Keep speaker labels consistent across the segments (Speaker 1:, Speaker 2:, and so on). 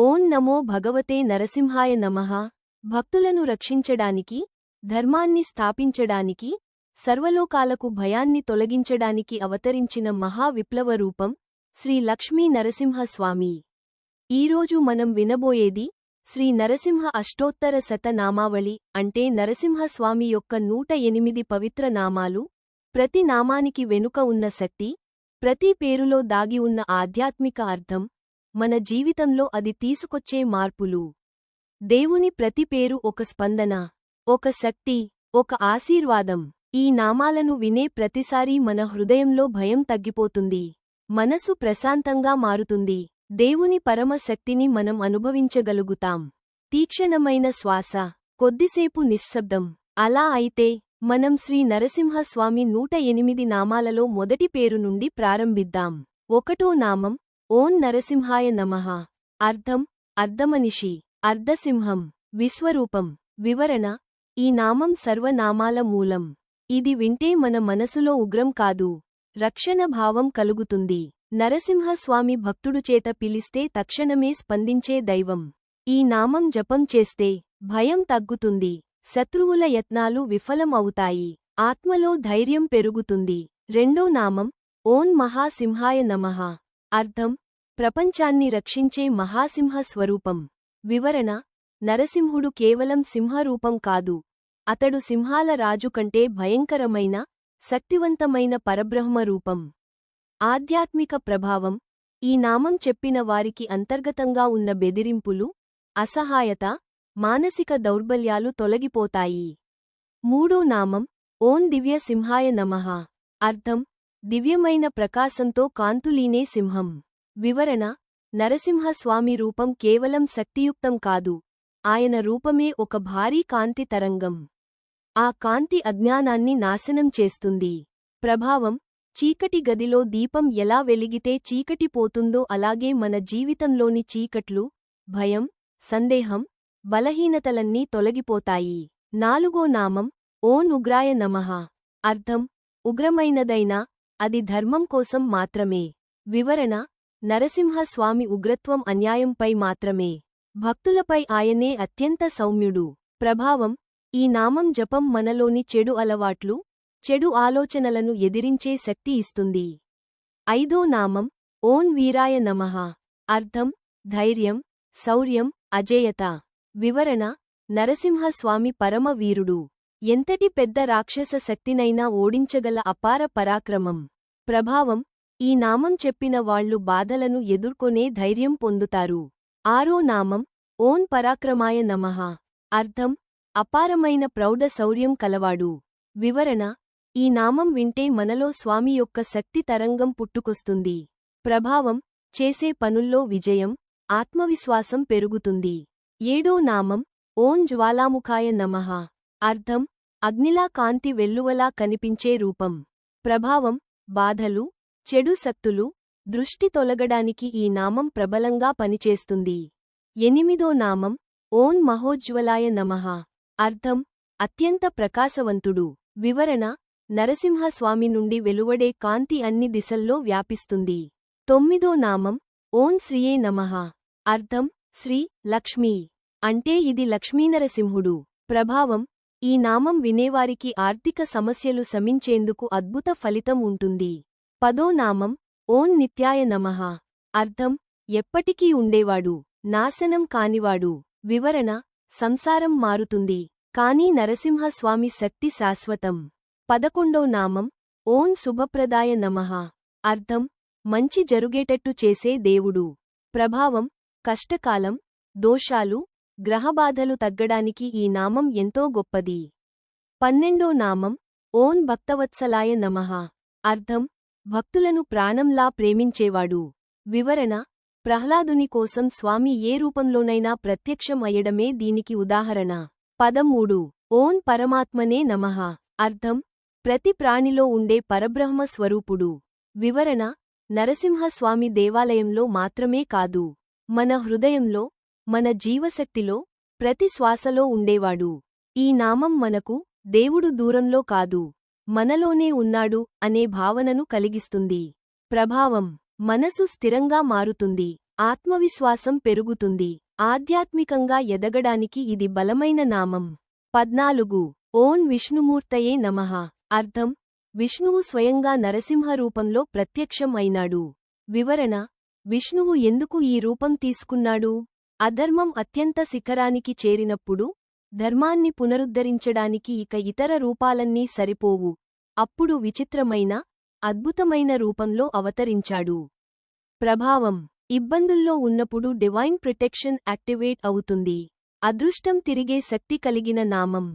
Speaker 1: ఓం నమో భగవతే నరసింహాయ నమః. భక్తులను రక్షించడానికి ధర్మాన్ని స్థాపించడానికి సర్వలోకాలకు భయాన్ని తొలగించడానికి అవతరించిన మహావిప్లవ రూపం శ్రీ లక్ష్మీ నరసింహస్వామి. ఈరోజు మనం వినబోయేది శ్రీ నరసింహ అష్టోత్తర శతనామావళి అంటే నరసింహస్వామి యొక్క నూట ఎనిమిది పవిత్ర నామాలు ప్రతి నామానికి వెనుక ఉన్న శక్తి ప్రతి పేరులో దాగి ఉన్న ఆధ్యాత్మిక అర్థం మన జీవితంలో అది తీసుకొచ్చే మార్పులు. దేవుని ప్రతి పేరు ఒక స్పందన ఒక శక్తి ఒక ఆశీర్వాదం. ఈ నామాలను వినే ప్రతిసారీ మన హృదయంలో భయం తగ్గిపోతుంది. మనసు ప్రశాంతంగా మారుతుంది. దేవుని పరమ శక్తిని మనం అనుభవించగలుగుతాం. తీక్షణమైన శ్వాస కొద్దిసేపు నిశ్శబ్దం. అలా అయితే మనం శ్రీ నరసింహస్వామి నూట ఎనిమిది నామాలలో మొదటి పేరు నుండి ప్రారంభిద్దాం. ఒకటో నామం ఓం నరసింహాయ నమః. అర్థం అర్ధమనిషి అర్ధసింహం విశ్వరూపం వివరణ ఈ నామం సర్వనామాల మూలం. ఇది వింటే మన మనసులో ఉగ్రం కాదు రక్షణ భావం కలుగుతుంది. నరసింహస్వామి భక్తుడు చేత పిలిస్తే తక్షణమే స్పందించే దైవం. ఈ నామం జపం చేస్తే భయం తగ్గుతుంది శత్రువుల యత్నాలు విఫలం అవుతాయి ఆత్మలో ధైర్యం పెరుగుతుంది. రెండో నామం ఓం మహాసింహాయ నమః. అర్థం ప్రపంచాన్ని రక్షించే మహాసింహ స్వరూపం. వివరణ నరసింహుడు కేవలం సింహరూపం కాదు. అతడు సింహాల రాజు కంటే భయంకరమైన శక్తివంతమైన పరబ్రహ్మ రూపం. ఆధ్యాత్మిక ప్రభావం ఈ నామం చెప్పిన వారికి అంతర్గతంగా ఉన్న బెదిరింపులు అసహాయత మానసిక దౌర్బల్యాలు తొలగిపోతాయి. మూడో నామం ఓం దివ్య సింహాయ నమః. అర్థం దివ్యమైన ప్రకాశంతో కాంతులీనే సింహం. వివరణ నరసింహస్వామి రూపం కేవలం శక్తియుక్తం కాదు. ఆయన రూపమే ఒక భారీ కాంతి తరంగం. ఆ కాంతి అజ్ఞానాన్ని నాశనం చేస్తుంది. ప్రభావం చీకటి గదిలో దీపం ఎలా వెలిగితే చీకటి పోతుందో అలాగే మన జీవితంలోని చీకట్లు భయం సందేహం బలహీనతలన్నీ తొలగిపోతాయి. నాలుగో నామం ఓం ఉగ్రాయ నమః. అర్థం ఉగ్రమైనదైనా అది ధర్మం కోసం మాత్రమే. వివరణ నరసింహస్వామి ఉగ్రత్వం అన్యాయంపై మాత్రమే. భక్తులపై ఆయనే అత్యంత సౌమ్యుడు. ప్రభావం ఈ నామం జపం మనలోని చెడు అలవాట్లు చెడు ఆలోచనలను ఎదిరించే శక్తి ఇస్తుంది. ఐదో నామం ఓం వీరాయ నమః. అర్థం ధైర్యం శౌర్యం అజేయత. వివరణ నరసింహస్వామి పరమవీరుడు ఎంతటి పెద్ద రాక్షస శక్తినైనా ఓడించగల అపార పరాక్రమం. ప్రభావం ఈ నామం చెప్పిన వాళ్ళు బాధలను ఎదుర్కొనే ధైర్యం పొందుతారు. ఆరో నామం ఓం పరాక్రమాయ నమః. అర్థం అపారమైన ప్రౌఢ శౌర్యం కలవాడు. వివరణ ఈ నామం వింటే మనలో స్వామి యొక్క శక్తి తరంగం పుట్టుకొస్తుంది. ప్రభావం చేసే పనుల్లో విజయం ఆత్మవిశ్వాసం పెరుగుతుంది. ఏడో నామం ఓం జ్వాలాముఖాయ నమః. అర్థం అగ్నిలా కాంతి వెల్లువలా కనిపించే రూపం. ప్రభావం బాధలు చెడు శక్తులు దృష్టి తొలగడానికి ఈ నామం ప్రబలంగా పనిచేస్తుంది. ఎనిమిదో నామం ఓం మహోజ్వలాయ నమః. అర్థం అత్యంత ప్రకాశవంతుడు. వివరణ నరసింహస్వామి నుండి వెలువడే కాంతి అన్ని దిశల్లో వ్యాపిస్తుంది. తొమ్మిదో నామం ఓం శ్రీయే నమః. అర్థం శ్రీ లక్ష్మీ. అంటే ఇది లక్ష్మీనరసింహుడు. ప్రభావం ఈ నామం వినేవారికి ఆర్థిక సమస్యలు శమించేందుకు అద్భుత ఫలితం ఉంటుంది. పదో నామం ఓం నిత్యాయ నమః. అర్థం ఎప్పటికీ ఉండేవాడు నాశనం కానివాడు వివరణ సంసారం మారుతుంది. కానీ నరసింహస్వామి శక్తి శాశ్వతం. పదకొండో నామం ఓం శుభప్రదాయ నమః. అర్థం మంచి జరుగేటట్టు చేసే దేవుడు. ప్రభావం కష్టకాలం దోషాలు గ్రహబాధలు తగ్గడానికి ఈ నామం ఎంతో గొప్పది. పన్నెండో నామం ఓం భక్తవత్సలాయ నమః. అర్థం భక్తులను ప్రాణంలా ప్రేమించేవాడు. వివరణ ప్రహ్లాదుని కోసం స్వామి ఏ రూపంలోనైనా ప్రత్యక్షం అయ్యడమే దీనికి ఉదాహరణ. పదమూడు. ఓం పరమాత్మనే నమః. అర్థం ప్రతి ప్రాణిలో ఉండే పరబ్రహ్మ స్వరూపుడు. వివరణ నరసింహస్వామి దేవాలయంలో మాత్రమే కాదు. మన హృదయంలో మన జీవశక్తిలో ప్రతి శ్వాసలో ఉండేవాడు. ఈ నామం మనకు దేవుడు దూరంలో కాదు. మనలోనే ఉన్నాడు అనే భావనను కలిగిస్తుంది. ప్రభావం మనసు స్థిరంగా మారుతుంది ఆత్మవిశ్వాసం పెరుగుతుంది ఆధ్యాత్మికంగా ఎదగడానికి ఇది బలమైన నామం. పద్నాలుగు ఓం విష్ణుమూర్తయే నమః. అర్థం విష్ణువు స్వయంగా నరసింహ రూపంలో ప్రత్యక్షం అయినాడు. వివరణ విష్ణువు ఎందుకు ఈ రూపం తీసుకున్నాడు? అధర్మం అత్యంత శిఖరానికి చేరినప్పుడు ధర్మాన్ని పునరుద్ధరించడానికి ఇక ఇతర రూపాలన్నీ సరిపోవు. అప్పుడు విచిత్రమైన అద్భుతమైన రూపంలో అవతరించాడు. ప్రభావం ఇబ్బందుల్లో ఉన్నప్పుడు డివైన్ ప్రొటెక్షన్ యాక్టివేట్ అవుతుంది. అదృష్టం తిరిగే శక్తి కలిగిన నామం.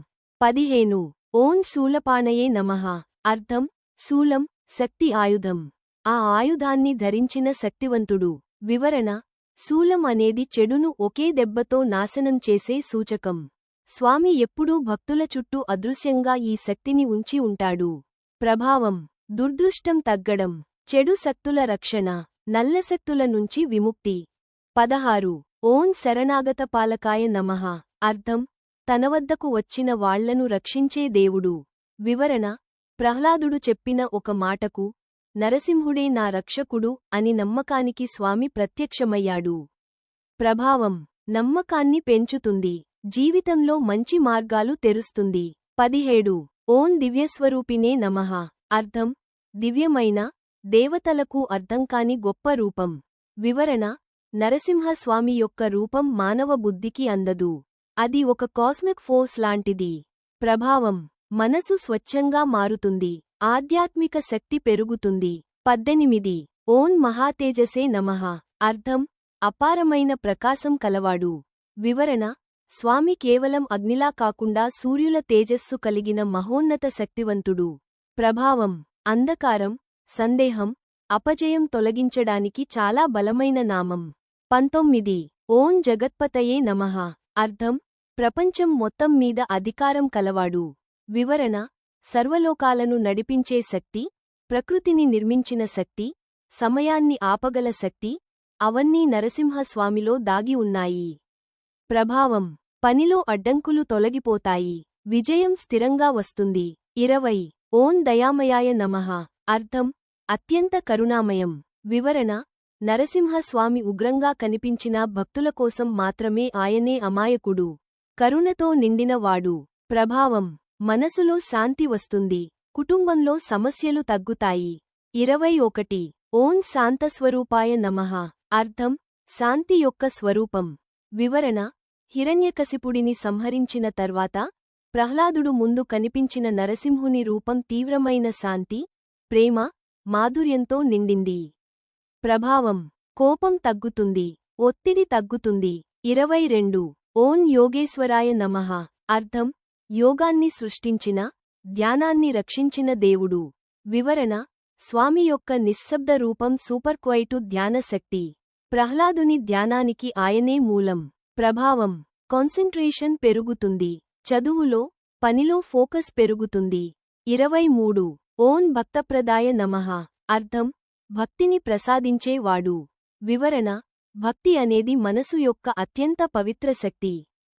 Speaker 1: పదిహేను ఓం శూలపాణయే నమః. అర్థం శూలం శక్తి ఆయుధం. ఆ ఆయుధాన్ని ధరించిన శక్తివంతుడు. వివరణ శూలం అనేది చెడును ఒకే దెబ్బతో నాశనం చేసే సూచకం. స్వామి ఎప్పుడూ భక్తుల చుట్టూ అదృశ్యంగా ఈ శక్తిని ఉంచి ఉంటాడు. ప్రభావం దుర్దృష్టం తగ్గడం చెడు శక్తుల రక్షణ నల్లశక్తుల నుంచి విముక్తి. పదహారు ఓం శరణాగత పాలకాయ నమః. అర్థం తన వద్దకు వచ్చిన వాళ్ళను రక్షించే దేవుడు. వివరణ ప్రహ్లాదుడు చెప్పిన ఒక మాటకు నరసింహుడే నా రక్షకుడు అని నమ్మకానికి స్వామి ప్రత్యక్షమయ్యాడు. ప్రభావం నమ్మకాన్ని పెంచుతుంది. జీవితంలో మంచి మార్గాలు తెరుస్తుంది. పదిహేడు. ఓం దివ్యస్వరూపినే నమః. అర్థం? దివ్యమైన దేవతలకు అర్థంకాని గొప్ప రూపం. వివరణ? నరసింహస్వామి యొక్క రూపం మానవ బుద్ధికి అందదు. అది ఒక కాస్మిక్ ఫోర్స్ లాంటిది. ప్రభావం? మనసు స్వచ్ఛంగా మారుతుంది. ఆధ్యాత్మిక శక్తి పెరుగుతుంది. పద్దెనిమిది. ఓం మహాతేజసే నమః. అర్థం? అపారమైన ప్రకాశం కలవాడు. వివరణ? స్వామి కేవలం అగ్నిలా కాకుండా సూర్యుల తేజస్సు కలిగిన మహోన్నత శక్తివంతుడు. ప్రభావం అంధకారం సందేహం అపజయం తొలగించడానికి చాలా బలమైన నామం. పంతొమ్మిది. ఓం జగత్పతయే నమః. అర్థం ప్రపంచం మొత్తం మీద అధికారం కలవాడు. వివరణ సర్వలోకాలను నడిపించే శక్తి ప్రకృతిని నిర్మించిన శక్తి సమయాన్ని ఆపగల శక్తి అవన్నీ నరసింహస్వామిలో దాగి ఉన్నాయి. ప్రభావం పనిలో అడ్డంకులు తొలగిపోతాయి. విజయం స్థిరంగా వస్తుంది. ఇరవై. ఓం దయామయాయ నమః. అర్థం. అత్యంత కరుణామయం. వివరణ. నరసింహస్వామి ఉగ్రంగా కనిపించిన భక్తుల కోసం మాత్రమే ఆయనే అమాయకుడు. కరుణతో నిండినవాడు ప్రభావం. మనసులో శాంతి వస్తుంది. కుటుంబంలో సమస్యలు తగ్గుతాయి. ఇరవై ఒకటి. ఓం శాంతస్వరూపాయ నమః. అర్థం. శాంతి యొక్క స్వరూపం. వివరణ. హిరణ్యకశిపుడిని సంహరించిన తర్వాత ప్రహ్లాదుడు ముందు కనిపించిన నరసింహుని రూపం తీవ్రమైన శాంతి ప్రేమ మాధుర్యంతో నిండింది. ప్రభావం కోపం తగ్గుతుంది ఒత్తిడి తగ్గుతుంది. ఇరవై రెండు. ఓం యోగేశ్వరాయ నమః. అర్థం యోగాన్ని సృష్టించిన ధ్యానాన్ని రక్షించిన దేవుడు. వివరణ స్వామి యొక్క నిశ్శబ్ద రూపం సూపర్ క్వైటు ధ్యానశక్తి. ప్రహ్లాదుని ధ్యానానికి ఆయనే మూలం. ప్రభావం కాన్సంట్రేషన్ పెరుగుతుంది. చదువులో పనిలో ఫోకస్ పెరుగుతుంది. ఇరవై మూడు ఓం భక్తప్రదాయ నమః. అర్థం భక్తిని ప్రసాదించేవాడు. వివరణ భక్తి అనేది మనసు యొక్క అత్యంత పవిత్ర శక్తి.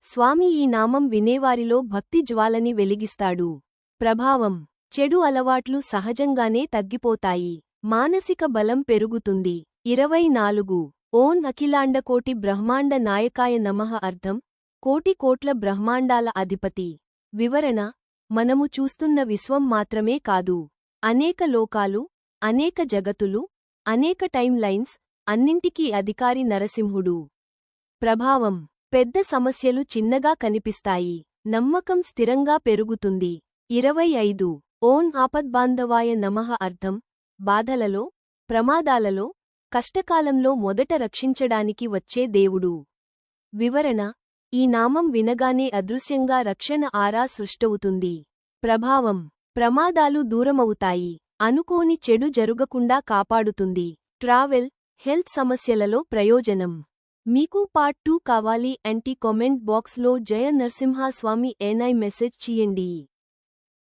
Speaker 1: స్వామి ఈ నామం వినేవారిలో భక్తి జ్వాలని వెలిగిస్తాడు. ప్రభావం చెడు అలవాట్లు సహజంగానే తగ్గిపోతాయి. మానసిక బలం పెరుగుతుంది. ఇరవై నాలుగు ఓం అఖిలాండకోటి బ్రహ్మాండ నాయకాయ నమః అర్థం కోటి కోట్ల బ్రహ్మాండాల అధిపతి. వివరణ మనము చూస్తున్న విశ్వం మాత్రమే కాదు. అనేక లోకాలు అనేక జగతులు అనేక టైం లైన్స్ అన్నింటికీ అధికారి నరసింహుడు. ప్రభావం పెద్ద సమస్యలు చిన్నగా కనిపిస్తాయి నమ్మకం స్థిరంగా పెరుగుతుంది. ఇరవై ఐదు ఓం ఆపద్బాంధవాయ నమః అర్థం బాధలలో ప్రమాదాలలో కష్టకాలంలో మొదట రక్షించడానికి వచ్చే దేవుడు. వివరణ ఈ నామం వినగానే అదృశ్యంగా రక్షణ ఆరా సృష్టవుతుంది. ప్రభావం ప్రమాదాలు దూరమవుతాయి. అనుకోని చెడు జరుగకుండా కాపాడుతుంది. ట్రావెల్ హెల్త్ సమస్యలలో ప్రయోజనం. మీకు పార్ట్ టూ కావాలి అంటే కామెంట్ బాక్స్లో జయ నరసింహస్వామి ఎన్ఐ మెసేజ్ చేయండి.